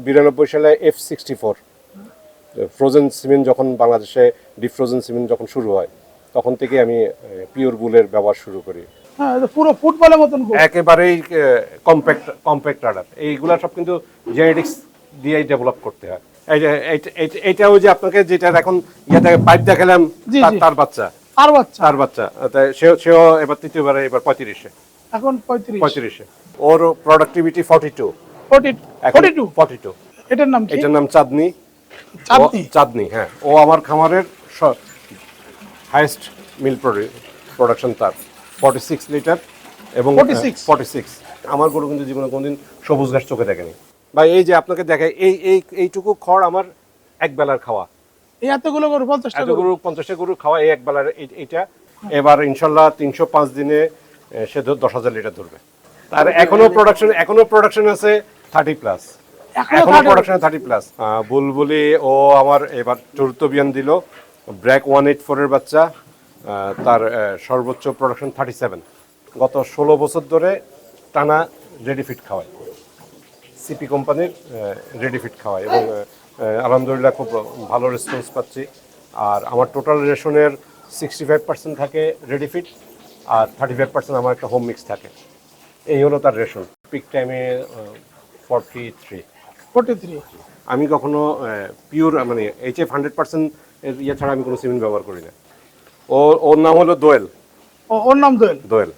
বিরানব্বই সালে F sixty four frozen semen যখন বাংলাদেশে ডিফ্রোজেন সিমেন্ট যখন শুরু হয় তখন থেকে আমি পিওর বুলের ব্যবহার শুরু করি। হ্যাঁ পুরো ফুটবলের মতন একেবারেই কম্প্যাক্ট কম্প্যাক্ট রাডার এইগুলা সব কিন্তু জেনেটিক্স দিয়েই ডেভেলপ করতে হয়। এইটা- ওই যে আপনাকে যেটা এখন ইয়ে পাইপ দেখালাম তার- বাচ্চা। আর বাচ্চা। তার বাচ্চা। সেও সেও এবার তৃতীয়বারে এবার পঁয়ত্রিশে। এখন পঁয়ত্রিশ। পঁয়ত্রিশে। ওর productivity forty two forty forty two forty two এটার নাম কি? এটার নাম চাঁদনি। চাঁদনি? চাঁদনি হ্যাঁ। ও আমার খামারের হাইয়েস্ট মিল প্রোডাকশন তার। ফর্টি সিক্স লিটার এবং ফর্টি সিক্স আমার গরু কিন্তু জীবনে কোনোদিন সবুজ ঘাস চোখে দেখেনি। বা এই যে আপনাকে দেখায় এই এই এইটুকু খড় আমার এক বেলার খাওয়া। এই এতগুলো গরু পঞ্চাশটা গরু? পঞ্চাশটা গরু খাওয়া এই এক বেলার এই- এইটা। এবার ইনশাল্লাহ তিনশো পাঁচ দিনে সে দশ হাজার লিটার ধরবে। আর এখনও প্রোডাকশন এখনও প্রোডাকশন আছে থার্টি প্লাস। এখনও এখনও 30 প্রোডাকশন থার্টি প্লাস। বুলবুলি ও আমার এবার চতুর্থ বিয়ান দিল। ব্র্যাক ওয়ান এইট ফোরের বাচ্চা তার সর্বোচ্চ প্রোডাকশন থার্টি সেভেন গত ষোলো বছর ধরে টানা রেডি ফিট খাওয়ায়। সিপি কোম্পানির রেডি ফিট খাওয়ায় এবং আলহামদুলিল্লাহ খুব ভালো রেসপন্স পাচ্ছি। আর আমার টোটাল রেশনের সিক্সটি ফাইভ পার্সেন্ট থাকে রেডি ফিট আর থার্টি ফাইভ পার্সেন্ট আমার একটা হোম মিক্স থাকে। এই হলো তার রেশন পিক টাইমে ফর্টি থ্রি ফোর্টি থ্রি আমি কখনো পিওর মানে এইচ এফ হান্ড্রেড পার্সেন্ট ইয়ে ছাড়া আমি কোনো সিমেন্ট ব্যবহার করি না। ও ওর নাম হলো দোয়েল। ওর নাম দোয়েল? দোয়েল।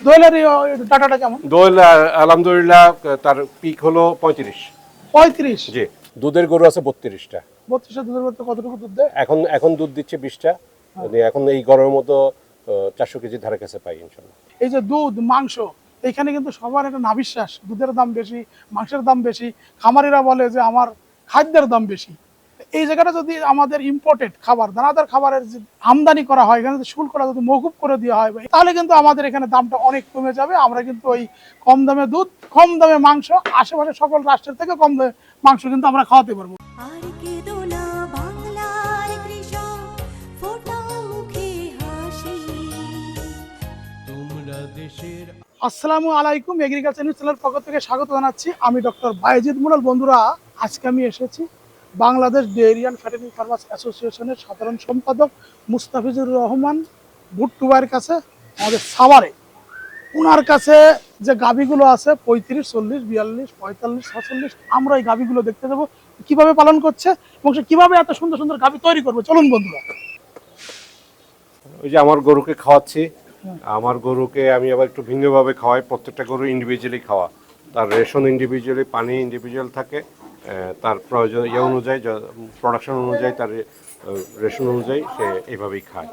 দোয়েলের এই, ডাটাটা কেমন? দোয়েল আলহামদুলিল্লাহ তার পিক হলো পঁয়ত্রিশ। পঁয়ত্রিশ? জি। দুধের গরু আছে বত্রিশটা। বত্রিশটা দুধের কতটুকু দুধ দেয়? এখন এখন দুধ দিচ্ছে বিশটা। মানে এখন এই গরমের মতো চারশো কেজি ধারে কাছে পাই ইনশাল্লাহ। এই যে দুধ মাংস এখানে কিন্তু সবার একটা নাবিশ্বাস। দুধের দাম বেশি মাংসের দাম বেশি। খামারিরা বলে যে আমার খাদ্যের দাম বেশি। এই জায়গাটা যদি আমাদের ইম্পোর্টেড খাবার দানাদার খাবারের যে আমদানি করা হয় এখানে যদি শুল্কটা যদি মকুব করে দেওয়া হয় তাহলে কিন্তু আমাদের এখানে দামটা অনেক কমে যাবে। আমরা কিন্তু ওই কম দামে দুধ কম দামে মাংস আশেপাশে সকল রাষ্ট্রের থেকে কম দামে মাংস কিন্তু আমরা খাওয়াতে পারব। আর কেঁদো না বাংলার কৃষক ফোটাও মুখে হাসি। তোমরা দেশের আসসালামু আলাইকুম এগ্রিকালচার নিউজ চ্যানেল পক্ষ থেকে স্বাগত জানাচ্ছি। আমি ডক্টর বাইজিদ মুরাল। বন্ধুরা, আজকে আমি এসেছি Bangladesh dairy and fattening farmers অ্যাসোসিয়েশনের সাধারণ সম্পাদক মুস্তাফিজুর রহমান ভুট্টুবাইয়ের কাছে, আমাদের সাভারে। ওনার কাছে যে গাভীগুলো আছে, পঁয়ত্রিশ, চল্লিশ, বিয়াল্লিশ, পঁয়তাল্লিশ, ছচল্লিশ, আমরা এই গাভীগুলো দেখতে যাব। কীভাবে পালন করছে এবং সে কীভাবে এত সুন্দর সুন্দর গাভী তৈরি করবে? চলুন বন্ধুরা। ওই যে আমার গরুকে খাওয়াচ্ছি। আমার গরুকে আমি আবার একটু ভিন্নভাবে খাওয়াই। প্রত্যেকটা গরু ইন্ডিভিজুয়ালি খাওয়া। তার রেশন ইন্ডিভিজুয়ালি পানি ইন্ডিভিজুয়াল থাকে। তার প্রয়োজন ইয়ে অনুযায়ী প্রোডাকশন অনুযায়ী তার রেশন অনুযায়ী সে এইভাবেই খায়।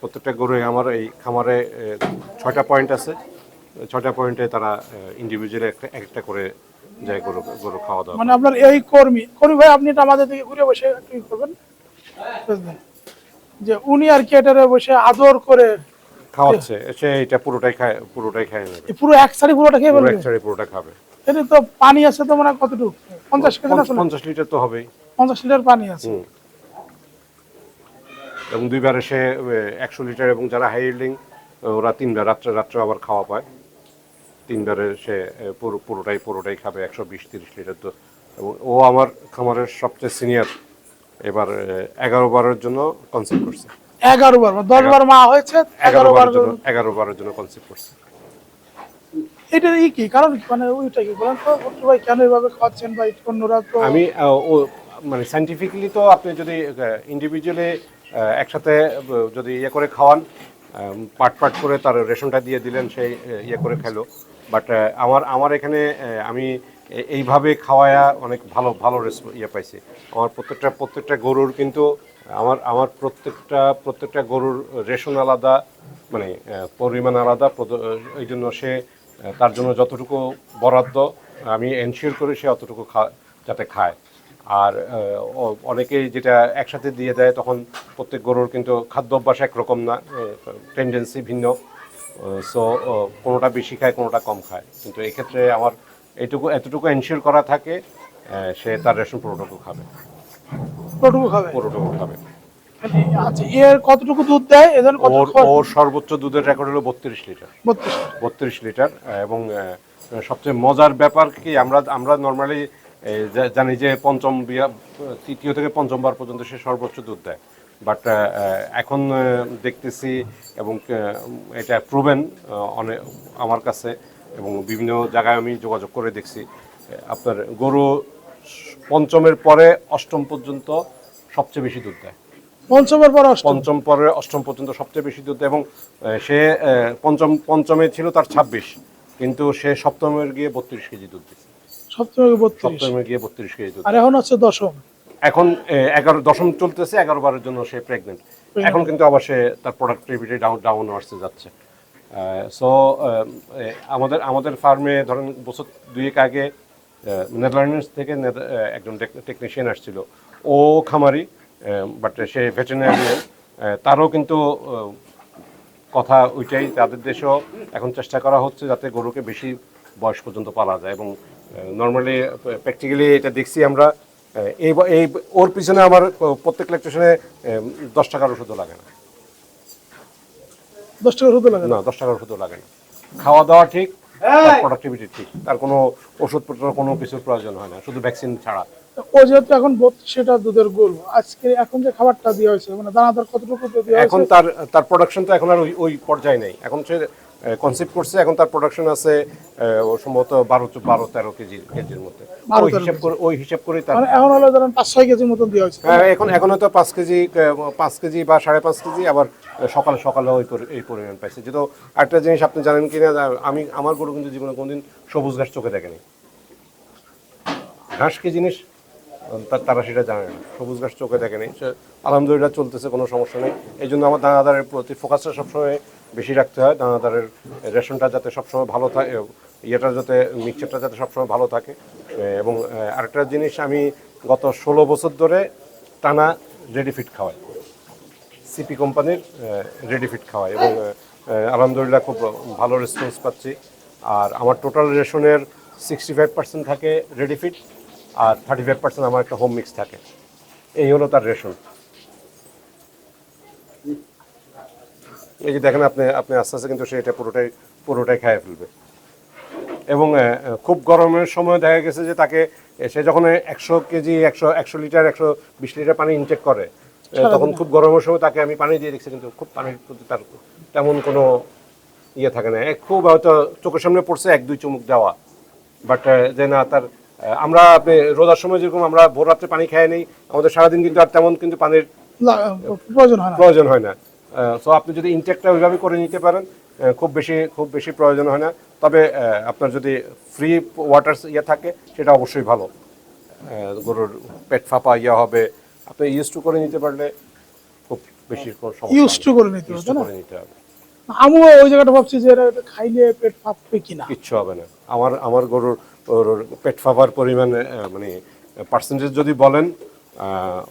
প্রত্যেকটা গরু আমার এই খামারে ছয়টা পয়েন্ট আছে। ছয়টা পয়েন্টে তারা ইন্ডিভিজুয়ালি একটা এক একটা করে যায় গরু গরু খাওয়া দাওয়া মানে আপনার এই কর্মী কর্মী ভাই আপনি এটা আমাদের দিকে ঘুরে বসে একটু করবেন? যে উনি আর কি এটারে বসে আদর করে খাওয়াচ্ছে সে এটা পুরোটাই খায় পুরোটাই খায় নেবে পুরো এক সারি পুরোটা খেয়ে ফেলবে? এক ছাড়ে পুরোটা খাবে। এতে তো পানি আছে তো মানে কতটুকু? পঞ্চাশ কেজি না ষোলো? পঞ্চাশ লিটার তো হবেই। পঞ্চাশ লিটার পানি আছে। এবং দুইবার এসে একশো লিটার এবং যারা হাই ইল্ডিং ওরা তিনবার রাত্রে রাত্রে আবার খাওয়া পায়। তিনবারে সে পুরো পুরোটাই পুরোটাই খাবে একশো বিশ তিরিশ লিটার তো। এবং ও আমার খামারের সবচেয়ে সিনিয়র। এবার এগারো বারের জন্য কনসেপ্ট করছে। এগারো বার দশ বার মা হয়েছে এগারো বার জন্য এগারো বারের জন্য কনসেপ্ট করছে। এটার ই কি? কারণ মানে ওইটা কি বলেন তো? ভাই কেন এভাবে খাওয়াচ্ছেন বা অন্যরা তো আমি ও মানে সাইন্টিফিক্যালি তো আপনি যদি ইন্ডিভিজুয়ালি একসাথে যদি ইয়ে করে খাওয়ান পার্ট পার্ট করে তার রেশনটা দিয়ে দিলেন সেই ইয়ে করে খেলো। বাট আমার আমার এখানে আমি এইভাবে খাওয়ায়া অনেক ভালো ভালো ইয়ে পাইছি। আমার প্রত্যেকটা প্রত্যেকটা গরুর কিন্তু আমার আমার প্রত্যেকটা প্রত্যেকটা গরুর রেশন আলাদা মানে পরিমাণ আলাদা এই জন্য সে তার জন্য যতটুকু বরাদ্দ, আমি এনশিওর করি সে অতটুকু খা, যাতে খায়। আর অনেকেই যেটা একসাথে দিয়ে দেয়, তখন প্রত্যেক গরুর কিন্তু খাদ্য অভ্যাস একরকম না টেন্ডেন্সি ভিন্ন। সো কোনোটা বেশি খায়, কোনোটা কম খায়। কিন্তু এক্ষেত্রে আমার এইটুকু এতটুকু এনশিওর করা থাকে সে তার রেশন পুরোটুকু খাবে। কতটুকু খাবে? পুরোটুকু খাবে। আচ্ছা এর কতটুকু দুধ দেয়? কত ওর সর্বোচ্চ দুধের রেকর্ড হলো বত্রিশ লিটার। বত্রিশ লিটার। এবং সবচেয়ে মজার ব্যাপার কি আমরা আমরা নর্মালি জানি যে পঞ্চম বিয়া তৃতীয় থেকে পঞ্চমবার পর্যন্ত সে সর্বোচ্চ দুধ দেয়। বাট এখন দেখতেছি এবং এটা প্রুভেন অনেক আমার কাছে এবং বিভিন্ন জায়গায় আমি যোগাযোগ করে দেখছি আপনার গরু পঞ্চমের পরে অষ্টম পর্যন্ত সবচেয়ে বেশি দুধ দেয়। পঞ্চমের পর পঞ্চম পরে অষ্টম পর্যন্ত সবচেয়ে বেশি দুধ দেয় এবং সে পঞ্চম পঞ্চমে ছিল তার ছাব্বিশ কিন্তু সে সপ্তমের গিয়ে বত্রিশ কেজি দুধ দিচ্ছে সপ্তমে বত্রিশ? সপ্তমে গিয়ে বত্রিশ কেজি দুধ আর এখন হচ্ছে দশম? এখন এগারো দশম চলতেছে এগারো বারের জন্য সে প্রেগনেন্ট এখন কিন্তু আবার সে তার প্রোডাক্টিভিটি ডাউন ডাউন আসতে যাচ্ছে। সো আমাদের আমাদের ফার্মে ধরেন বছর দুয়েক আগে নেদারল্যান্ডস থেকে নেদার- একজন টেকনিশিয়ান আসছিল। ও খামারি বাট সে ভেটেরিনারিয়ান তারও কিন্তু কথা ওইটাই তাদের দেশেও এখন চেষ্টা করা হচ্ছে যাতে গরুকে বেশি বয়স পর্যন্ত পালা যায় এবং নর্মালি প্র্যাকটিক্যালি এটা দেখছি আমরা এই এই ওর পিছনে আমার প্রত্যেক লেকচারে দশ টাকার ওষুধও লাগে না। দশ টাকা ওষুধও লাগে না? দশ টাকার ওষুধও লাগে না। খাওয়া দাওয়া ঠিক প্রোডাক্টিভিটি ঠিক তার কোনো ওষুধপত্র কোনো কিছুর প্রয়োজন হয় না শুধু ভ্যাকসিন ছাড়া। ও যেহেতু এখন বত্রিশটা দুধের গরু আজকে এখন যে খাবারটা দেওয়া হয়েছে মানে দানাদার কতটুকু দেওয়া এখন তার তার প্রোডাকশন তো এখন আর ওই ওই পর্যায়ে নেই। এখন সে কনসেপ্ট করছে। এখন তার প্রোডাকশন আছে সম্ভবত বারো বারো তেরো কেজি কেজির মধ্যে। ওই হিসাব করে ওই হিসাব করে তার মানে এখন হলো ধরেন পাঁচ ছয় কেজির মতন দেওয়া হয়েছে। হ্যাঁ, এখন এখন হয়তো পাঁচ কেজি পাঁচ কেজি বা সাড়ে পাঁচ কেজি আবার সকাল সকালে ওই এই পরিমাণ পাইছে। যেহেতু একটা জিনিস আপনি জানেন কিনা যে আমি আমার গরু কিন্তু জীবনে কোনোদিন সবুজ ঘাস চোখে দেখেনি। ঘাস কি জিনিস? তারা সেটা জানে না। সবুজ ঘাস চোখে দেখেনি। সে আলহামদুলিল্লাহ চলতেছে কোনো সমস্যা নেই। এই জন্য আমার দানাদারের প্রতি ফোকাসটা সবসময় বেশি রাখতে হয়, দানাদারের রেশনটা যাতে সবসময় ভালো থাকে ইয়েটা যাতে, মিক্সচারটা যাতে সবসময় ভালো থাকে। এবং আরেকটা জিনিস আমি গত ষোলো বছর ধরে টানা রেডি ফিট খাওয়াই সিপি কোম্পানির রেডি ফিট খাওয়াই এবং আলহামদুলিল্লাহ খুব ভালো রেসপন্স পাচ্ছি। আর আমার টোটাল রেশনের সিক্সটি ফাইভ পার্সেন্ট থাকে রেডি ফিট আর থার্টি ফাইভ পার্সেন্ট আমার একটা হোম মিক্স থাকে। এই হলো তার রেশন। এই যে দেখেন আপনি আপনি আস্তে আস্তে কিন্তু সে এটা পুরোটাই পুরোটাই খেয়ে ফেলবে। এবং খুব গরমের সময় দেখা গেছে যে তাকে সে যখন একশো কেজি একশো একশো লিটার একশো বিশ লিটার পানি ইনটেক করে তখন খুব গরমের সময় তাকে আমি পানি দিয়ে দেখছি কিন্তু খুব পানির প্রতি তার তেমন কোনো ইয়ে থাকে না। খুব হয়তো চোখের সামনে পড়ছে এক দুই চুমুক দেওয়া। বাট যে না তার আমরা আপনি রোজার সময় যেরকম আমরা ভোর রাত্রে পানি খেয়ে নেই আমাদের সারাদিন কিন্তু আর তেমন কিন্তু পানির প্রয়োজন প্রয়োজন হয় না। সো আপনি যদি ইনটেকটা ওইভাবে করে নিতে পারেন খুব বেশি খুব বেশি প্রয়োজন হয় না। তবে আপনার যদি ফ্রি ওয়াটার ইয়ে থাকে সেটা অবশ্যই ভালো। গরুর পেট ফাঁপা ইয়ে হবে। আপনি ইউজ টু করে নিতে পারলে খুব বেশি ইউজ টু করে নিতে হবে নিতে হবে। আমিও ওই জায়গাটা ভাবছি যে এটা খাইলে পেট ফাঁপবে কিনা। কিচ্ছু হবে না। আমার আমার গরুর পেট ফাঁপার পরিমাণ মানে পার্সেন্টেজ যদি বলেন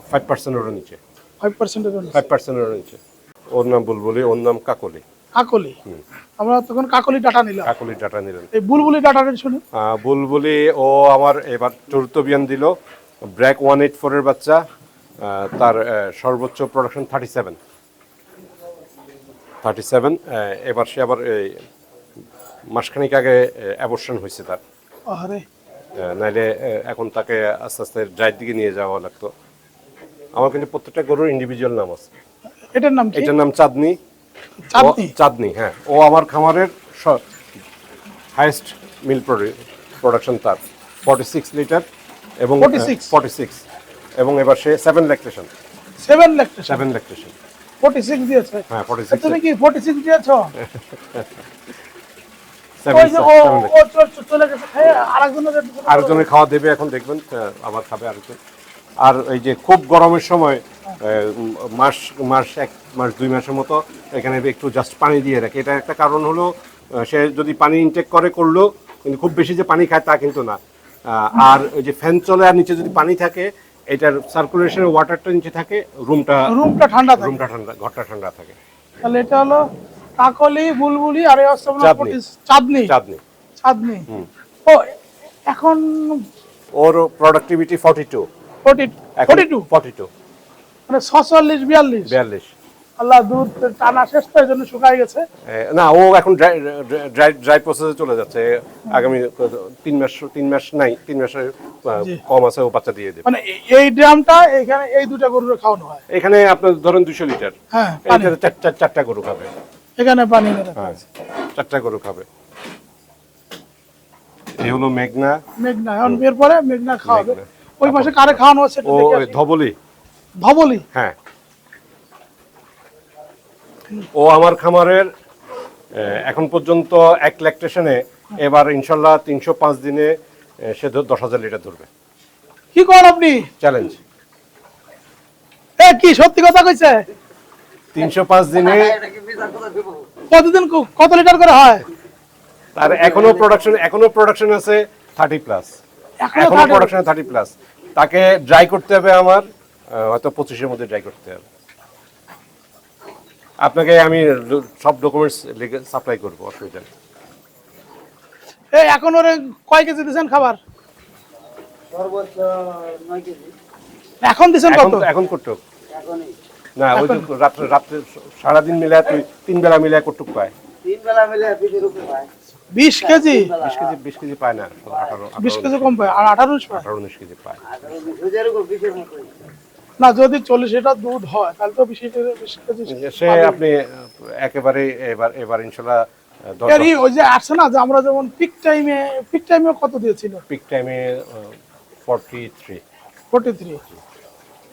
ফাইভ পার্সেন্টেরও নিচে। ফাইভ পার্সেন্টের ফাইভ পার্সেন্টেরও নিচে। ওর নাম বুলবুলি ওর নাম কাকলি। কাকলি? আমরা তখন কাকলি ডাটা নিলাম। কাকলি ডাটা নিলেন। এই বুলবুলি ডাটাটা শুনি বুলবুলি ও আমার এবার চতুর্থ বিয়ান দিল। ব্র্যাক ওয়ান এইট ফোরের বাচ্চা তার সর্বোচ্চ production thirty seven thirty seven এবার সে আবার এই মাসখানিক আগে অ্যাবর্শন হয়েছে তার। আরে নাইলে এখন তাকে আস্তে আস্তে ড্রাইভ দিকে নিয়ে যাওয়া লাগতো। আমার কিন্তু প্রত্যেকটা গরুর ইন্ডিভিজুয়াল নাম আছে। এটার নাম এটার নাম চাঁদনি। চাঁদনি? চাঁদনি হ্যাঁ। ও আমার খামারের হাইয়েস্ট মিল প্রোডাকশন তার। ফর্টি সিক্স লিটার এবং 46? ফর্টি সিক্স এবং এবার সে seven lactation seven lactation seven lactation forty six দিয়েছে? হ্যাঁ ফর্টি সিক্স তুমি কি ফোর্টি সিক্স দিয়েছ? সেভেন ওই যে ও ও চ- চলে গেছে। খেয়ে আরেকজনের খাওয়া দেবে এখন দেখবেন আবার খাবে আরেকজন। আর এই যে খুব গরমের সময় মাস মাস এক মাস দুই মাসের মতো এখানে একটু জাস্ট পানি দিয়ে রাখে। এটা একটা কারণ হলো সে যদি পানি ইনটেক করে করল কিন্তু খুব বেশি যে পানি খায় তা কিন্তু না। আর ওই যে ফ্যান চলে আর নিচে যদি পানি থাকে এটার সার্কুলেশনের ওয়াটারটা নিচে থাকে রুমটা রুমটা ঠান্ডা থাকে। রুমটা ঠান্ডা ঘরটা ঠান্ডা থাকে। তাহলে এটা হলো কাকলি বুলবুলি আর চাঁদনি। 40 চাঁদনি। চাঁদনি। ও এখন ওর প্রোডাক্টিভিটি ফর্টি টু ফোর্টি এখন ফোর্টি টু ফর্টি টু মানে ছচল্লিশ বিয়াল্লিশ। বিয়াল্লিশ। আল্লাহ দুধ টানা শেষ তো জন্য গেছে। না ও এখন ড্রাই প্রসেসে চলে যাচ্ছে। আগামী তিন মাস তিন মাস নাই তিন মাসের কম আছে ও বাচ্চা দিয়ে দেবে। মানে এই ড্রামটা এখানে এই দুটা গরুর খাওয়ানো হয়। এখানে আপনার ধরেন দুশো লিটার। হ্যাঁ চারটা গরু খাবে। এখানে পানি হ্যাঁ চারটা গরু খাবে। এই হলো মেঘনা। মেঘনা এখন মেঘনা খাওয়াবে। ওই পাশে কারে খাওয়ানো হচ্ছে। ধবলি। ধবলি হ্যাঁ। ও আমার খামারের এখন পর্যন্ত এক ল্যাকটেশনে এবার ইনশাল্লাহ তিনশো পাঁচ দিনে সে দশ হাজার লিটার ধরবে। কি করেন আপনি? চ্যালেঞ্জ এ কি সত্যি কথা কইছে? তিনশো পাঁচ দিনে প্রতিদিন কত লিটার করে হয়? তার এখনও প্রোডাকশন এখনও প্রোডাকশন আছে থার্টি প্লাস এখনও এখনও 30 প্রোডাকশন থার্টি প্লাস তাকে ড্রাই করতে হবে আমার। হয়তো পঁচিশের মধ্যে ড্রাই করতে হবে। আপনাকে আমি সব ডকুমেন্টস লিখে সাপ্লাই করব অসুবিধা নেই। এই এখন ওরে কয় কেজি দিছেন খাবার? এখন দিছেন এখন কত? এখন করটুক না ওই যে রাত্রে রাত্রে সারাদিন মিলে তুই তিন বেলা মিলে করটুক পায়। তিন বেলা মিলে পায়। বিশ কেজি? বিশ কেজি বিশ কেজি পায় না আঠারো বিশ কেজি কম পায়। আর আঠারো পায়। আঠারো উনিশ। কেজি পায় না যদি চল্লিশ লিটার দুধ হয় তাহলে তো বিশ সে আপনি একেবারে এবার এবার ইনশাল্লাহ এরই ওই যে আসছে না যে আমরা যেমন পিক টাইমে পিক টাইমে কত দিয়েছিল পিক টাইমে forty three forty three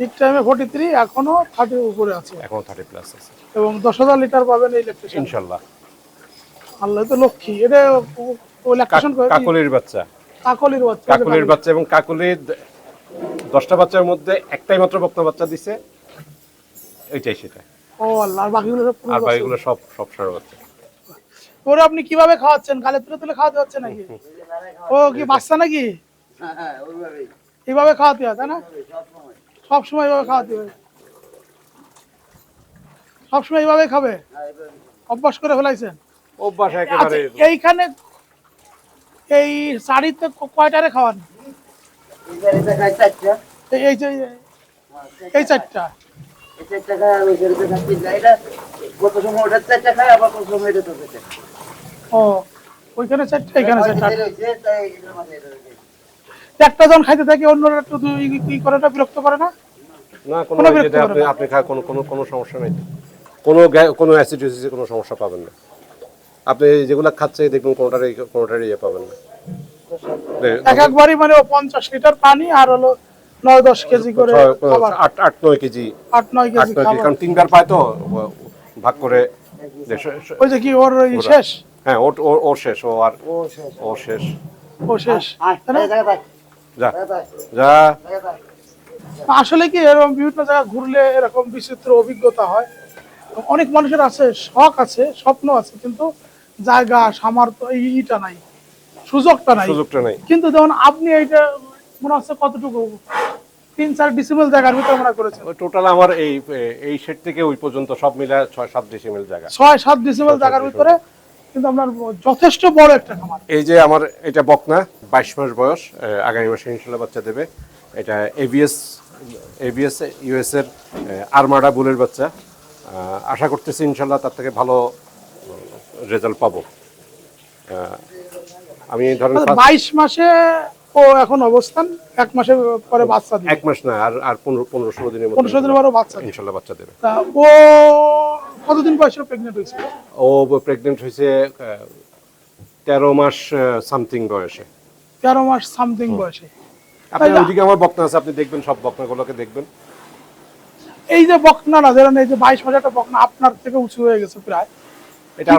peak টাইমে ফোর্টি থ্রি এখনও থার্টির উপরে আছে এখন থার্টি প্লাস আছে এবং দশ হাজার লিটার পাবেন এই ইলেকট্রিশিয়ান ইনশাল্লাহ আল্লাহ তো লক্ষ্মী এটা ইলেকট্রিশিয়ান কাকলির বাচ্চা কাকলির বাচ্চা কাকলির বাচ্চা এবং কাকলির দশটা বাচ্চার মধ্যে একটাই মাত্র বক্তা বাচ্চা দিছে। এইটাই সেটা। ও আল্লাহ আর বাকিগুলো সব আর বাকিগুলো সব সব সার বাচ্চা। ওরে আপনি কীভাবে খাওয়াচ্ছেন? গালে তুলে তুলে খাওয়াতে হচ্ছে নাকি? ও কি বাচ্চা নাকি? এইভাবে খাওয়াতে হয় তাই না? সব সময় এইভাবে খাওয়াতে হবে সব সময় এইভাবে খাবে? অভ্যাস করে ফেলাইছেন? অভ্যাস আচ্ছা একেবারে এইখানে এই শাড়িতে কয়টারে খাওয়ান? এই যে এই চারটা। ও ওইখানে চারটা এখানে চারটা। একটা জন খাইতে থাকে অন্যরা একটু কি করে না বিরক্ত করে না না কোনো আপনি। আপনি কোনো কোনো কোনো সমস্যা নেই কোনো কোনো কোনো সমস্যা পাবেন না আপনি যেগুলো খাচ্ছে দেখবেন কোনোটারই কোনোটারই ইয়ে পাবেন না এক একবারই মানে পঞ্চাশ লিটার পানি আর হলো নয় দশ কেজি করে আট আট নয় কেজি। আট নয় কেজি নয় কেজি খাবার। কারণ তিনবার পায় তো ভাগ করে যে- স- স- ওই যে কি ওর শেষ? হ্যাঁ ওর ওর- ওর শেষ ও আর ও শেষ। ও শেষ। ও শেষ। আয়, তাই না? এই জায়গায় থাক, যা। যা আসলে কি এরকম বিভিন্ন জায়গায় ঘুরলে এরকম বিচিত্র অভিজ্ঞতা হয়। অনেক মানুষের আছে শখ আছে স্বপ্ন আছে কিন্তু জায়গা সামর্থ্য এই ইটা নাই। সুযোগটা নাই। সুযোগটা নেই। কিন্তু যেমন আপনি এইটা মনে হচ্ছে কতটুকু তিন চার ডিসিমেল জায়গার ভিতরে মনে করেছেন। টোটাল আমার এই এই সেট থেকে ওই পর্যন্ত সব মিলে ছয় সাত ডিসিমেল জায়গা। ছয় সাত ডিসিমেল জায়গার ভিতরে কিন্তু আপনার যথেষ্ট বড় একটা খামার। এই যে আমার এটা বকনা বাইশ মাস বয়স আগামী মাসে ইনশাল্লাহ বাচ্চা দেবে। এটা এবিএস এবিএস ইউএস এর আরমাডা বুলের বাচ্চা। আশা করতেছি ইনশাল্লাহ তার থেকে ভালো রেজাল্ট পাবো। আমি ধরেন first- বাইশ মাসে ও এখন অবস্থান এক মাসে পরে বাচ্চা এক মাস না আর আর পনেরো পনেরো ষোলো দিনের মধ্যে পনেরো দিন পরে বাচ্চা ইনশাল্লাহ বাচ্চা দেবে। তা ও কতদিন বয়সে প্রেগনেন্ট হয়েছিল ও প্রেগনেন্ট হয়েছে তেরো মাস সামথিং বয়সে। তেরো মাস সামথিং বয়সে। আপনি ওইদিকে আমার বকনা আছে আপনি দেখবেন সব বকনাগুলোকে দেখবেন। এই যে বকনা না যেন এই যে বাইশ মাসে একটা বকনা আপনার থেকে উঁচু হয়ে গেছে প্রায় এটা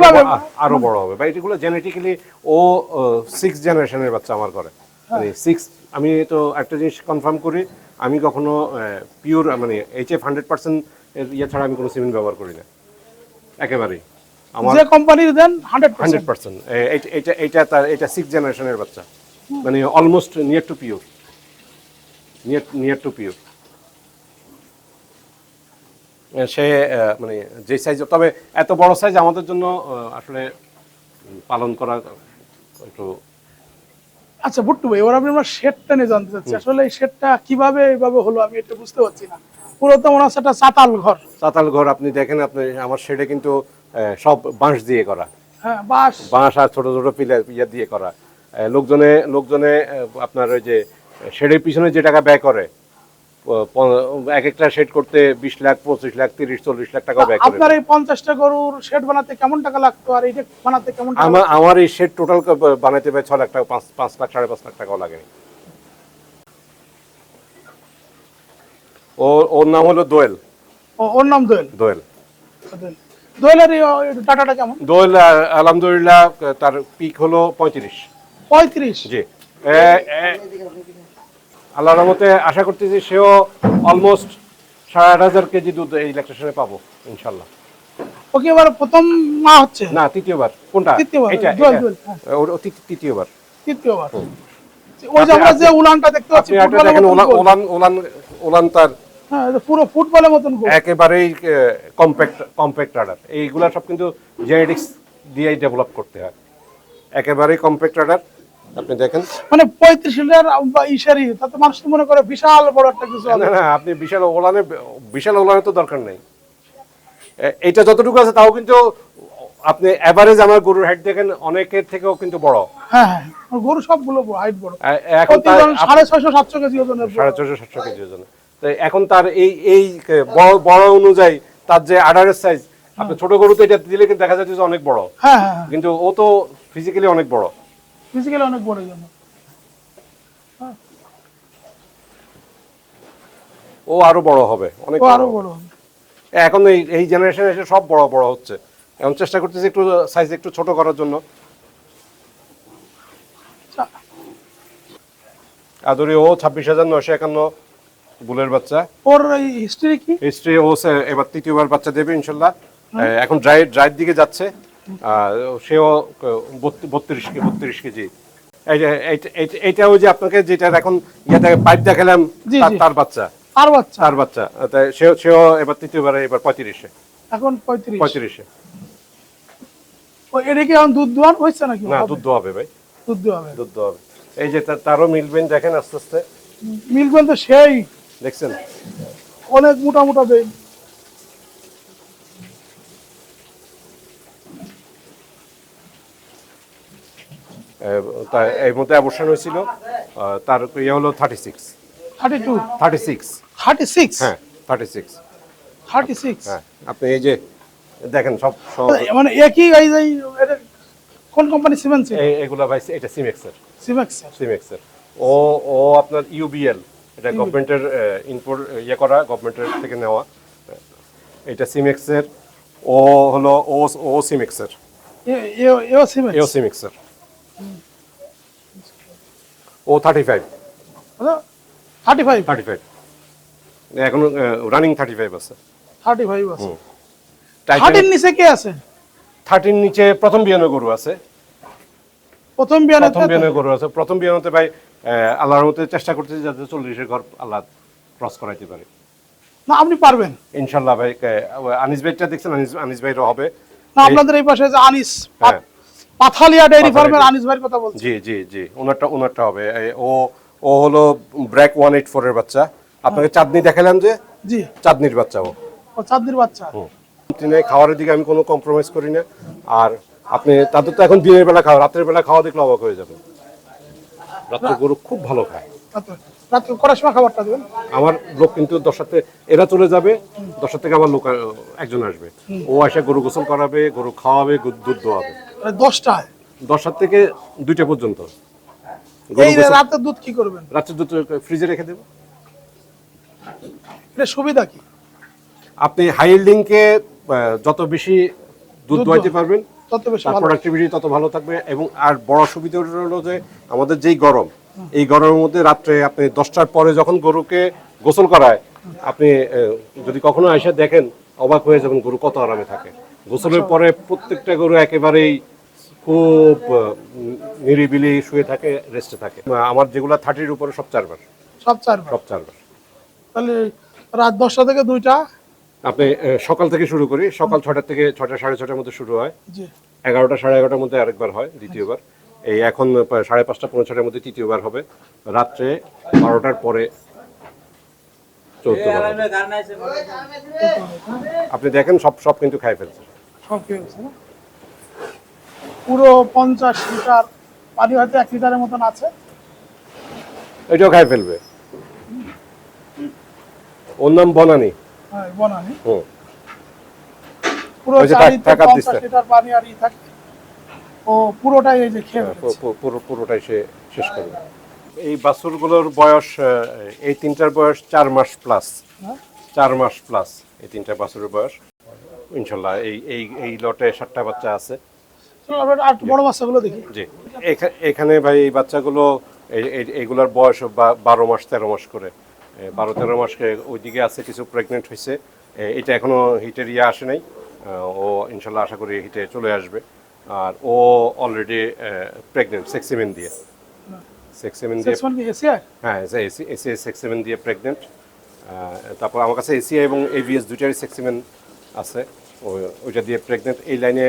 আরও বড়- হবে। বা এগুলো জেনেটিক্যালি ও সিক্স জেনারেশনের বাচ্চা আমার করে মানে সিক্স আমি তো একটা জিনিস কনফার্ম করি আমি কখনো পিওর মানে এইচ এফ হান্ড্রেড পার্সেন্ট ইয়ে ছাড়া আমি কোনো সিমেন্ট ব্যবহার করি না। একেবারেই। আমার যে কোম্পানির দেন হান্ড্রেড হান্ড্রেড পার্সেন্ট এটা এটা তার এটা সিক্স জেনারেশনের বাচ্চা। মানে almost near to pure near near to pure সে মানে যে সাইজ তবে এত বড় সাইজ আমাদের জন্য আসলে পালন করা একটু আচ্ছা ভুট্টু ভাই এবার আমি আমার শেডটা নিয়ে জানতে চাচ্ছি। আসলে এই শেডটা কীভাবে এইভাবে হলো আমি এটা বুঝতে পারছি না। পুরো তো মনে হচ্ছে চাতাল ঘর। চাতাল ঘর আপনি দেখেন আপনি আমার শেডে কিন্তু সব বাঁশ দিয়ে করা। হ্যাঁ বাস বাঁশ আর ছোট ছোট পিলার ইয়ে দিয়ে করা। লোকজনে লোকজনে আপনার ওই যে শেডের পিছনে যে টাকা ব্যয় করে এক একটা শেড করতে বিশ লাখ পঁচিশ লাখ তিরিশ চল্লিশ লাখ টাকা ব্যয় আপনার এই পঞ্চাশটা গরুর শেড বানাতে কেমন টাকা লাগতো? আর এইটা বানাতে কেমন আমার আমার এই শেড টোটাল বানাইতে পারে ছ লাখ টাকা পাঁচ পাঁচ লাখ সাড়ে পাঁচ লাখ টাকাও লাগে। ও ওর নাম হলো দোয়েল। ওর নাম দোয়েল? দোয়েল। দোয়েল। দোয়েলের ডাটাটা কেমন? দোয়েল আলহামদুলিল্লাহ তার পিক হলো পঁয়ত্রিশ। পঁয়ত্রিশ? জি। এ, রহমতে আশা করতেছি সেও অলমোস্ট সাড়ে আট হাজার কেজি দুধ এই ইলেকট্রেশনে পাবো ইনশাল্লাহ। ওকে এবার প্রথম মা হচ্ছে? না তৃতীয়বার। কোনটা? তৃতীয়বার, এটা হ্যাঁ। তৃতীয়বার। তৃতীয়বার। ওই যে আমরা যে উলানটা দেখতে পাচ্ছি দেখেন। ওলান ওলান ওলান তার হ্যাঁ পুরো ফুটবলের মতন একেবারেই কম্প্যাক্ট কম্প্যাক্ট রাডার এইগুলা সব কিন্তু জেনেটিক্স দিয়েই ডেভেলপ করতে হয়। একেবারেই কম্প্যাক্ট রাডার আপনি দেখেন। মানে পঁয়ত্রিশ লিটার বা ইশারি তাতে মানুষ মনে করে বিশাল বড় একটা কিছু না না আপনি বিশাল ওলানে বিশাল ওলানে তো দরকার নেই। এ- এইটা যতটুকু আছে তাও কিন্তু আপনি এভারেজ আমার গরুর হাইট দেখেন অনেকের থেকেও কিন্তু বড়। হ্যাঁ হ্যাঁ গরু সবগুলো হাইট বড়। এখন সাড়ে ছয়শো সাতশো কেজি ওজনের সাড়ে ছশো সাতশো কেজি ওজন তো এখন তার এই এই বড় বড় অনুযায়ী তার যে আডারের সাইজ আপনি ছোট গরুতে এটা দিলে কিন্তু দেখা যাচ্ছে যে অনেক বড়। হ্যাঁ হ্যাঁ কিন্তু ও তো ফিজিক্যালি অনেক বড়। ফিজিক্যালি অনেক বড় জন্য ও আরও বড় হবে অনেক আরও বড় হবে। এখন এই এই জেনারেশনে এসে সব বড় বড় হচ্ছে। এখন চেষ্টা করতেছি একটু সাইজ একটু ছোট করার জন্য। আচ্ছা, আদরি ও ছাব্বিশ হাজার নয়শো একান্ন বুলের বাচ্চা। ওর এই হিস্ট্রি কি? হিস্ট্রি ও এবার তৃতীয়বার বাচ্চা দেবে ইনশাল্লাহ। এখন ড্রাই ড্রাইয়ের দিকে যাচ্ছে। সেও বত্রিশ বত্রিশ কেজি। এই যে এইটা- এইটা- এইটা ওই যে আপনাকে যেটা এখন ইয়ে পাইপ দেখালাম তার- বাচ্চা। আর বাচ্চা। বাচ্চা। তাই সেও সেও এবার তৃতীয়বারে এবার পঁয়ত্রিশে। এখন পঁয়ত্রিশ। পঁয়ত্রিশে। এটা কি এখন দুধ দোয়ান হয়েছে নাকি? না দুধ ভাই। দুধ দুধ এই যে তারও মিলবেন দেখেন আস্তে আস্তে। মিলবেন তো সেই। দেখছেন? অনেক মোটা মোটা বেল তা এই মধ্যে অবসান হয়েছিল তার ইয়ে হলো thirty six thirty two thirty six thirty six হ্যাঁ থার্টি সিক্স থার্টি সিক্স হ্যাঁ আপনি এই যে দেখেন সব সব মানে একই এটা কোন কোম্পানি সিমেন্ট এই এগুলা ভাই এটা সিমেক্সের সিমেক্স সিমেক্সের ও ও আপনার ইউবিএল এটা গভর্নমেন্টের ইনপোর্ট ইয়ে করা গভর্নমেন্টের থেকে নেওয়া। এটা সিমেক্সের ও হলো ও ও সিমেক্সের এও সিমেন্ট এও সিমেক্সের ও thirty five thirty five thirty five এখন রানিং থার্টি ফাইভ আছে। থার্টি ফাইভ আছে থার্টির নিচে কে আছে? থার্টির নিচে প্রথম বিয়ানো গরু আছে। প্রথম বিয়ানে প্রথম বিয়ানো গরু আছে। প্রথম বিয়ানোতে ভাই আল্লাহর মধ্যে চেষ্টা করতেছি যাতে চল্লিশের ঘর আল্লাহ ক্রস করাইতে পারে। না আপনি পারবেন। ইনশাল্লাহ ভাই আনিস ভাইটা দেখছেন আনিস আনিস ভাইরও হবে। না আপনাদের এই পাশে যে আনিস হ্যাঁ। পাথালিয়া ডেইরি ফার্মের আনিস ভাইয়ের কথা বলছি জি জি জি ওনারটা ওনারটা হবে। ও ও হলো ব্র্যাক ওয়ান এইট ফোরের বাচ্চা। আপনাকে চাঁদনি দেখালাম যে? জি। চাঁদনির বাচ্চা ও। ও চাঁদনির বাচ্চা। তিনি খাওয়ারের দিকে আমি কোনো কম্প্রোমাইজ করি না। আর আপনি তাদের তো এখন দিনের বেলা খাওয়া রাতের বেলা খাওয়া দেখলে অবাক হয়ে যাবে। রাত্রে গরু খুব ভালো খায়। রাত্রে করার সময় খাবারটা দেবেন? আমার লোক কিন্তু দশটাতে এরা চলে যাবে দশটা থেকে আমার লোক একজন আসবে। ও এসে গরু গোসল করাবে গরু খাওয়াবে দুধ দোয়াবে। দশটায়। দশটার থেকে দুইটা পর্যন্ত। গরু এই রাতে দুধ কি করবেন? রাত্রে দুধ ফ্রিজে রেখে দেবো। এটা সুবিধা কি? আপনি হাই লিঙ্কে যত বেশি দুধ দোয়াইতে পারবেন তত বেশি প্রোডাক্টিভিটি তত ভালো থাকবে এবং আর বড় সুবিধা হলো যে আমাদের যেই গরম এই গরমের মধ্যে রাত্রে আপনি দশটার পরে যখন গরুকে গোসল করায় আপনি যদি কখনো এসে দেখেন অবাক হয়ে যাবেন গরু কত আরামে থাকে। গোসলের পরে প্রত্যেকটা গরু একেবারেই খুব নিরিবিলি শুয়ে থাকে রেস্টে থাকে। আমার যেগুলো থার্টির উপরে সব চারবার। সব চারবার? সব চারবার। তাহলে রাত দশটা থেকে দুইটা? আপনি সকাল থেকে শুরু করি। সকাল ছটা থেকে ছটা সাড়ে ছটার মধ্যে শুরু হয়। এগারোটা সাড়ে এগারোটার মধ্যে আরেকবার হয় দ্বিতীয়বার। এই এখন সাড়ে পাঁচটা পৌনে ছটার মধ্যে তৃতীয়বার হবে। রাত্রে বারোটার পরে আপনি দেখেন সব সব কিন্তু খাই ফেলছে। সব না? পুরো পঞ্চাশ লিটার পানি হয়তো এক লিটারের মতন আছে। এটাও খাই ফেলবে। ওর নাম বনানি। হ্যাঁ বনানি। হুম। পুরো দিচ্ছে। লিটার পানি আর ই থাকে। ও পুরোটাই এই যে খেয়ে পুরো পুরোটাই সে শেষ করবে। এই বাছুরগুলোর বয়স এই তিনটার বয়স চার মাস প্লাস হ্যাঁ? চার মাস প্লাস এই তিনটা বাছুরের বয়স। ইনশাল্লাহ এই এই এই লটে সাতটা বাচ্চা আছে। বড় বাচ্চাগুলো দেখি। জি। এখা- এখানে ভাই এই বাচ্চাগুলো এই- এই- বয়স বারো মাস তেরো মাস করে। বারো তেরো মাস ওইদিকে আছে কিছু প্রেগনেন্ট হয়েছে। এটা এখনও হিটের ইয়ে আসে নাই। ও ইনশাল্লাহ আশা করি হিটে চলে আসবে। আর ও অলরেডি প্রেগনেন্ট সেক্সিমেন দিয়ে। সেক্সিমেন দিয়ে সেক্স কি এসিআই হ্যাঁ এসি এসি সেক্স সেভেন দিয়ে প্রেগনেন্ট তারপর আমার কাছে এসিআই এবং এভিএস দুইটারই সেক্স সেভেন আছে। ওইটা দিয়ে প্রেগনেন্ট এই লাইনে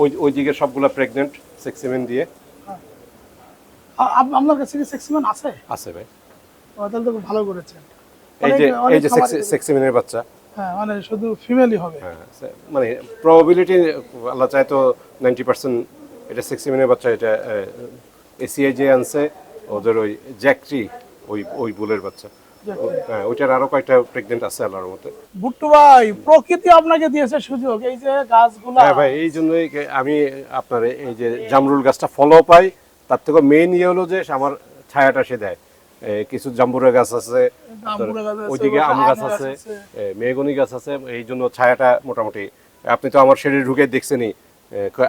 ওই ওই দিকে সবগুলো প্রেগনেন্ট সেক্স সেভেন দিয়ে। আপনার কাছে কি সেক্সিম্যান আছে? আছে ভাই। তাহলে তো ভালো করেছেন। এই যে এই যে খামারে- সেক্স সেভেনের বাচ্চা। হ্যাঁ মানে শুধু ফিমেলই হবে। হ্যাঁ মানে প্রবাবিলিটি আল্লাহ চায় তো নাইনটি পার্সেন্ট এটা সেক্স সেভেনের বাচ্চা এটা এসিআই যে আনছে ওদের ওই জ্যাকট্রি ওই ওই বুলের বাচ্চা। হ্যাঁ ওইটার আরও কয়েকটা প্রেগনেন্ট আছে আল্লাহর মতে ভুট্টু ভাই প্রকৃতি আপনাকে দিয়েছে সুযোগ। এই যে গাছগুলা। হ্যাঁ ভাই এই জন্যই আমি আপনার এই যে জামরুল গাছটা ফলো পাই। তার থেকে মেইন ইয়ে হলো যে আমার ছায়াটা সে দেয়। কিছু জাম্বুরা গাছ আছে ওইদিকে আম গাছ আছে। মেহগনি গাছ আছে এই জন্য ছায়াটা মোটামুটি আপনি তো আমার শরীর ঢুকে দেখছেনই।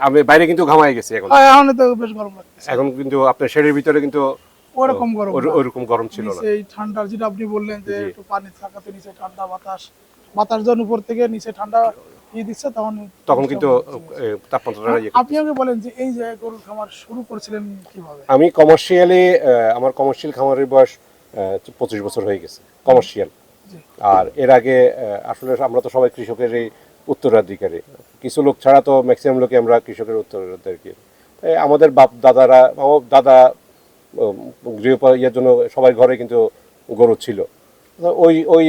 আমি বাইরে কিন্তু ঘামাই গেছি এখন। এখন তো বেশ গরম লাগছে এখন কিন্তু আপনার শরীরের ভিতরে কিন্তু ওরকম গরম ওর- না। ওইরকম গরম ছিল না। এই ঠান্ডার যেটা আপনি বললেন যে একটু পানি থাকাতে নিচে ঠান্ডা বাতাস বাতাস যখন উপর থেকে নিচে ঠান্ডা দিচ্ছে তখন তখন কিন্তু ইয়ে আপনি আমাকে বলেন যে এই যে গরুর খামার শুরু করেছিলেন কীভাবে? আমি কমার্শিয়ালি আমার কমার্শিয়াল খামারের বয়স পঁচিশ বছর হয়ে গেছে কমার্শিয়াল আর এর আগে আসলে আমরা তো সবাই কৃষকেরই উত্তরাধিকারী। কিছু লোক ছাড়া তো ম্যাক্সিমাম লোকে আমরা কৃষকের উত্তরাধিকারী। তাই আমাদের বাপ দাদারা দাদা উম, গৃহ ইয়ের জন্য সবাই ঘরে কিন্তু গরু ছিল। ওই ওই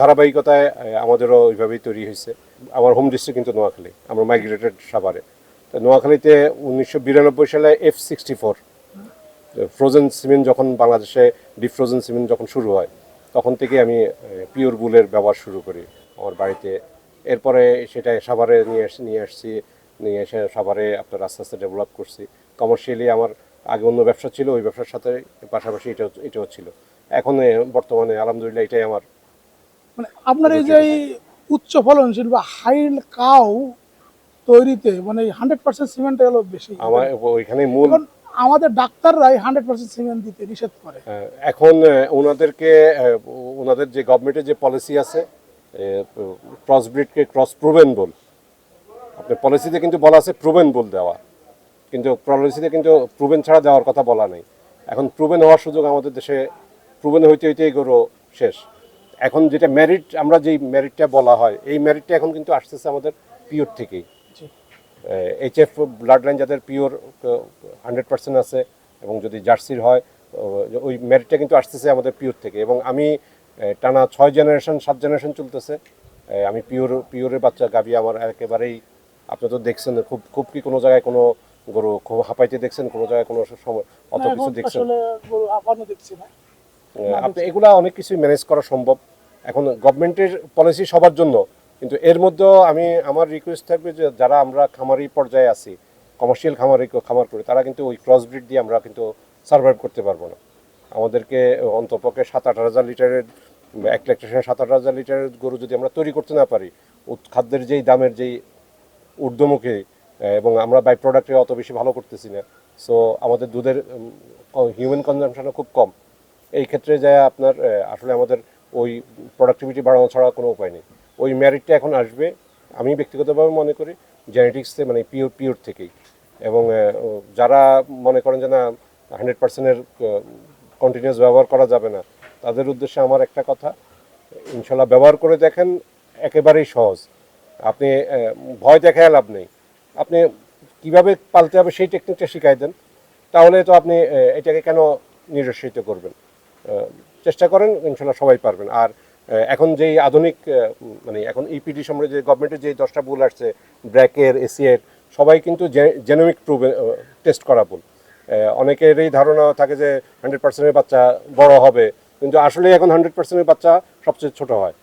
ধারাবাহিকতায় আমাদেরও ওইভাবেই তৈরি হয়েছে। আমার হোম ডিস্ট্রিক্ট কিন্তু নোয়াখালী আমরা মাইগ্রেটেড সাভারে। তো নোয়াখালীতে উনিশশো বিরানব্বই সালে F sixty four frozen semen যখন বাংলাদেশে ডিফ্রোজেন সিমেন্ট যখন শুরু হয় তখন থেকে আমি পিওর বুলের ব্যবহার শুরু করি। আমার বাড়িতে এরপরে সেটা সাভারে নিয়ে এসে নিয়ে আসছি নিয়ে এসে সাভারে আপনার আস্তে আস্তে ডেভেলপ করছি। কমার্শিয়ালি আমার আগে অন্য ব্যবসা ছিল ওই ব্যবসার সাথে পাশাপাশি এটাও এটাও ছিল। এখন বর্তমানে আলহামদুলিল্লাহ এটাই আমার মানে আপনার এই যে উচ্চ ফলনশীল বা হাই কাউ তৈরিতে মানে হান্ড্রেড পার্সেন্ট সিমেন্ট হলো বেশি। আমার ওইখানে মূল আমাদের ডাক্তাররাই হান্ড্রেড পার্সেন্ট সিমেন্ট দিতে নিষেধ করে। এখন ওনাদেরকে ওনাদের যে গভর্নমেন্টের যে পলিসি আছে ক্রস ব্রিডকে ক্রস প্রুভেন বল। আপনার পলিসিতে কিন্তু বলা আছে প্রুভেন বল দেওয়া। কিন্তু পলিসিতে কিন্তু প্রুভেন ছাড়া দেওয়ার কথা বলা নেই। এখন প্রুভেন হওয়ার সুযোগ আমাদের দেশে প্রুভেন হইতে হইতে গরু শেষ। এখন যেটা মেরিট আমরা যেই মেরিটটা বলা হয় এই মেরিটটা এখন কিন্তু আসতেছে আমাদের পিওর থেকেই। এইচ এফ ব্লাড লাইন যাদের পিওর হান্ড্রেড পার্সেন্ট আছে এবং যদি জার্সির হয় ওই মেরিটটা কিন্তু আসতেছে আমাদের পিওর থেকে। এবং আমি টানা ছয় জেনারেশন সাত জেনারেশন চলতেছে। আমি পিওর পিওরের বাচ্চা গাবি আমার একেবারেই আপনি তো দেখছেন খুব খুব কি কোনো জায়গায় কোনো গরু খুব হাঁপাইতে দেখছেন কোনো জায়গায় কোনো সময় অত কিছু দেখছেন? আপনি এগুলা অনেক কিছুই ম্যানেজ করা সম্ভব। এখন গভর্নমেন্টের পলিসি সবার জন্য কিন্তু এর মধ্যেও আমি আমার রিকোয়েস্ট থাকবে যে যারা আমরা খামারি পর্যায়ে আছি কমার্শিয়াল খামারি খামার করি তারা কিন্তু ওই ক্রস ব্রিড দিয়ে আমরা কিন্তু সার্ভাইভ করতে পারব না। আমাদেরকে অন্তপক্ষে সাত আট হাজার লিটারের, এক ল্যাকটেশনে সাত আট হাজার লিটারের গরু যদি আমরা তৈরি করতে না পারি খাদ্যের যেই দামের যেই ঊর্ধ্বমুখী এবং আমরা বাই প্রোডাক্টে অত বেশি ভালো করতেছি না সো আমাদের দুধের হিউম্যান কনজামশনও খুব কম। এই ক্ষেত্রে যা আপনার আসলে আমাদের ওই প্রোডাক্টিভিটি বাড়ানো ছাড়া কোনো উপায় নেই। ওই ম্যারিটটা এখন আসবে, আমি ব্যক্তিগতভাবে মনে করি জেনেটিক্সে মানে পিওর পিওর থেকেই। এবং যারা মনে করেন যে না হান্ড্রেড পার্সেন্টের কন্টিনিউয়াস ব্যবহার করা যাবে না। তাদের উদ্দেশ্যে আমার একটা কথা ইনশাল্লাহ ব্যবহার করে দেখেন, একেবারেই সহজ। আপনি ভয় দেখায় লাভ নেই। আপনি কীভাবে পালতে হবে সেই টেকনিকটা শিখাই দেন। তাহলে তো আপনি এটাকে কেন নিরসিত করবেন? চেষ্টা করেন ইনশাল্লাহ সবাই পারবেন। আর এখন যেই আধুনিক মানে এখন ইপিডি সম্বন্ধে যে গভর্নমেন্টের যে দশটা বুল আসছে, ব্র্যাকের, এসিএর, সবাই কিন্তু জেনোমিক প্রুভ টেস্ট করা বুল অনেকেরই ধারণা থাকে যে হান্ড্রেড পার্সেন্টের বাচ্চা বড় হবে, কিন্তু আসলে এখন হান্ড্রেড পার্সেন্টের বাচ্চা সবচেয়ে ছোট হয়।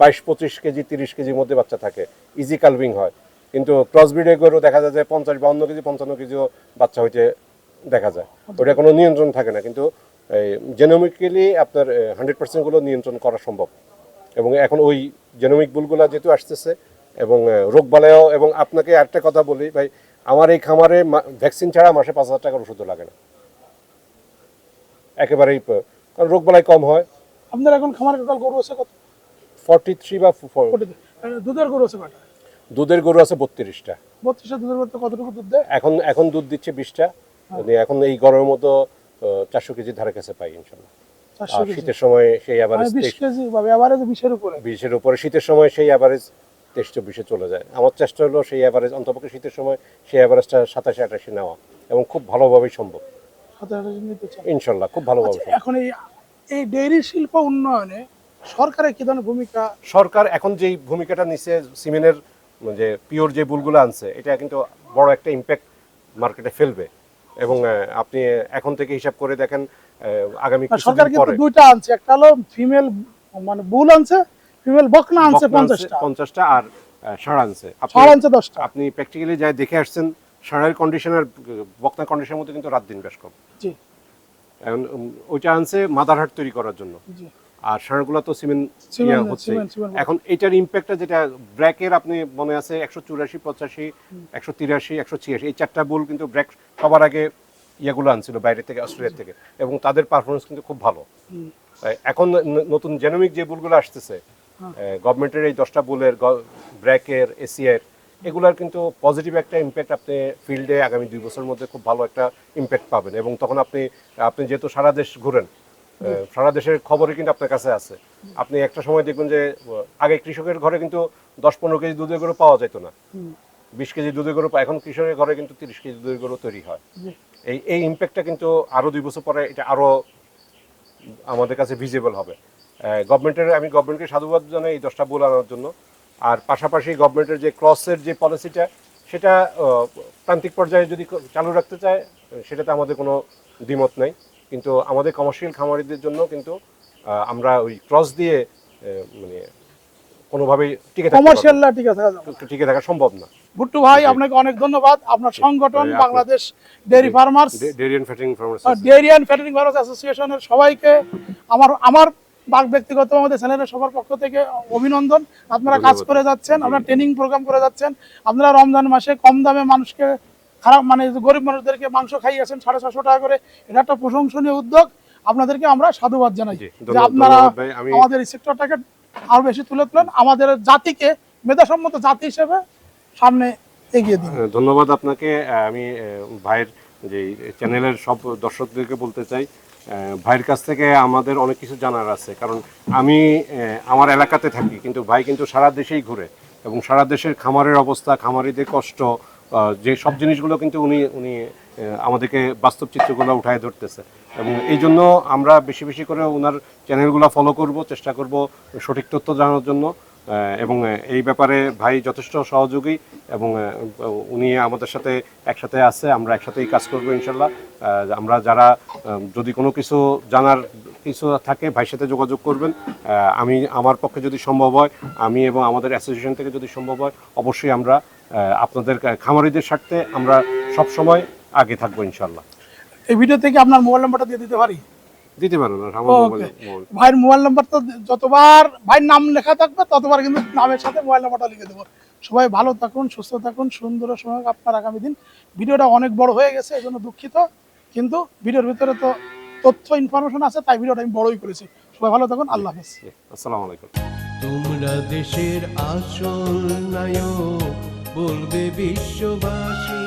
বাইশ, পঁচিশ কেজি, তিরিশ কেজির মধ্যে বাচ্চা থাকে ইজি কালভিং হয়। কিন্তু ক্রসব্রিডে গরু দেখা যায় যে পঞ্চাশ বাউন্ন কেজি, পঞ্চান্ন কেজিও বাচ্চা হইতে দেখা যায়। ওটা কোনো নিয়ন্ত্রণ থাকে না, কিন্তু এই জেনোমিক্যালি আপনার হান্ড্রেড পার্সেন্টগুলো নিয়ন্ত্রণ করা সম্ভব। এবং এখন ওই জেনোমিক বুলগুলো যেহেতু আসতেছে, এবং রোগ বালায়ও এবং আপনাকে একটা কথা বলি, ভাই আমার এই খামারে ভ্যাকসিন ছাড়া মাসে পাঁচ হাজার টাকার ওষুধও লাগে না। একেবারেই কারণ রোগ বালাই কম হয়। আপনার এখন খামার টোটাল গরু আছে কত? ফর্টি থ্রি বা দুধের গরু আছে দুধের গরু আছে বত্রিশটা। বত্রিশটা দুধের মধ্যে কতটুকু দুধ দেয়? এখন এখন দুধ দিচ্ছে বিশটা। এখন এই গরমের মতো চারশো কেজি ধারে কাছে পাই ইনশাল্লাহ। শীতের সময় সেই মানে অ্যাভারেজ এভারেজ বিশের উপরে? বিশের উপরে শীতের সময় সেই অ্যাভারেজ তেইশ চব্বিশে চলে যায়। আমার চেষ্টা হলো সেই অ্যাভারেজ অন্তপক্ষে শীতের সময় সেই অ্যাভারেজটা সাতাশে আঠাশে নেওয়া এবং খুব ভালোভাবেই সম্ভব। ইনশাল্লাহ খুব ভালোভাবে আচ্ছা, এখন এই এই ডেইরি শিল্প উন্নয়নে সরকারের কি ধরনের ভূমিকা? সরকার এখন যেই ভূমিকাটা নিচ্ছে সিমেন্টের যে পিওর যে বুলগুলো আনছে এটা কিন্তু বড় একটা ইম্প্যাক্ট মার্কেটে ফেলবে। এবং আপনি এখন থেকে হিসাব করে দেখেন আগামী সরকার কিন্তু দুইটা আনছে একটা হলো ফিমেল মানে বুল আনছে ফিমেল বকনা আনছে বকনা আনছে পঞ্চাশটা। পঞ্চাশটা আর আহ, ষাঁড় আনছে। আপনি ছাড় আনছে দশটা। আপনি প্র্যাকটিক্যালি যাই দেখে আসছেন ষাঁড়ের কন্ডিশন আর বকনা কন্ডিশনের মধ্যে কিন্তু রাত দিন বেশ কম। জি। এখন ওইটা আনছে মাদার হাট তৈরি করার জন্য। জি। আর ষাঁড়গুলো তো সিমেন্ট হচ্ছে। এখন এটার ইম্প্যাক্টটা যেটা ব্র্যাকের আপনি মনে আছে একশো চুরাশি পঁচাশি একশো তিরাশি একশো ছিয়াশি এই চারটা বুল কিন্তু ব্র্যাক সবার আগে ইয়েগুলো আনছিল বাইরে থেকে অস্ট্রেলিয়া থেকে। এবং তাদের পারফরমেন্স কিন্তু খুব ভালো। এখন নতুন জেনোমিক যে বুলগুলো আসতেছে গভর্নমেন্টের এই দশটা বুলের ব্র্যাকের এসিআর এগুলার কিন্তু পজিটিভ একটা ইম্প্যাক্ট আপনি ফিল্ডে আগামী দুই বছরের মধ্যে খুব ভালো একটা ইম্প্যাক্ট পাবেন। এবং তখন আপনি আপনি যেহেতু সারা দেশ ঘুরেন সারা দেশের খবরই কিন্তু আপনার কাছে আছে। আপনি একটা সময় দেখবেন যে আগে কৃষকের ঘরে কিন্তু দশ পনেরো কেজি দুধের গরু পাওয়া যেত না। বিশ কেজি দুধের গরু এখন কৃষকের ঘরে কিন্তু তিরিশ কেজি দুধের গরু তৈরি হয়। এই এই ইম্প্যাক্টটা কিন্তু আরও দুই বছর পরে এটা আরও আমাদের কাছে ভিজিবল হবে। গভর্নমেন্টের আমি গভর্নমেন্টকে সাধুবাদ জানাই এই দশটা বল আনার জন্য। আর পাশাপাশি গভর্নমেন্টের যে ক্রসের যে পলিসিটা সেটা প্রান্তিক পর্যায়ে যদি চালু রাখতে চায় সেটাতে আমাদের কোনো দ্বিমত নাই। কিন্তু আমাদের কমার্শিয়াল খামারিদের জন্য কিন্তু আমরা ওই ক্রস দিয়ে মানে কোনোভাবেই টিকে কমার্শিয়াল ঠিক আছে টিকে থাকা সম্ভব না। ভুট্টু ভাই আপনাকে অনেক ধন্যবাদ। আপনার সংগঠন Bangladesh dairy farmers dairy and fatting farmers dairy and fattening farmers অ্যাসোসিয়েশনের সবাইকে আমার আমার বাক ব্যক্তিগত আমাদের চ্যানেলের সবার পক্ষ থেকে অভিনন্দন। আপনারা কাজ করে যাচ্ছেন আপনারা ট্রেনিং প্রোগ্রাম করে যাচ্ছেন। আপনারা রমজান মাসে কম দামে মানুষকে খারাপ মানে গরিব মানুষদেরকে মাংস খাইয়েছেন সাড়ে ছশো টাকা করে। এটা একটা প্রশংসনীয় উদ্যোগ। আপনাদেরকে আমরা সাধুবাদ জানাই যে আপনারা আমাদের এই সেক্টরটাকে আরও বেশি তুলে তুলেন আমাদের জাতিকে মেধাসম্মত জাতি হিসেবে সামনে এগিয়ে দিন। ধন্যবাদ আপনাকে। আমি ভাইয়ের যে চ্যানেলের সব দর্শকদেরকে বলতে চাই ভাইয়ের কাছ থেকে আমাদের অনেক কিছু জানার আছে। কারণ আমি আমার এলাকাতে থাকি, কিন্তু ভাই কিন্তু সারা দেশেই ঘুরে এবং সারা দেশের খামারের অবস্থা, খামারিদের কষ্ট যে সব জিনিসগুলো কিন্তু উনি উনি আমাদেরকে বাস্তব চিত্রগুলো উঠায় ধরতেছে। এবং এই জন্য আমরা বেশি বেশি করে ওনার চ্যানেলগুলো ফলো করব, চেষ্টা করব সঠিক তথ্য জানার জন্য। এবং এই ব্যাপারে ভাই যথেষ্ট সহযোগী এবং উনি আমাদের সাথে একসাথে আছে, আমরা একসাথেই কাজ করব ইনশাল্লাহ। আমরা যারা যদি কোনো কিছু জানার কিছু থাকে, ভাইয়ের সাথে যোগাযোগ করবেন। আমি, আমার পক্ষে যদি সম্ভব হয়, আমি এবং আমাদের অ্যাসোসিয়েশন থেকে যদি সম্ভব হয়, অবশ্যই আমরা আপনাদের খামারিদের স্বার্থে আমরা সব সময় আগে থাকব ইনশাল্লাহ। এই ভিডিও থেকে আপনার মোবাইল নাম্বারটা দিয়ে দিতে পারি? দিতে মোবাইল মোবাইল। ভাইয়ের মোবাইল নাম্বার তো যতবার ভাইয়ের নাম লেখা থাকবে ততবার কিন্তু নামের সাথে মোবাইল নাম্বারটা লিখে দেবো। সবাই ভালো থাকুন সুস্থ থাকুন সুন্দর সময় আপনার আগামী দিন। ভিডিওটা অনেক বড় হয়ে গেছে এই জন্য দুঃখিত। কিন্তু ভিডিওর ভিতরে তো তথ্য ইনফরমেশন আছে তাই ভিডিওটা আমি বড়ই করেছি। সবাই ভালো থাকুন আল্লাহ হাফেজ। আসসালামু আলাইকুম। তোমরা দেশের আসল নায়ক বলবে বিশ্ববাসী।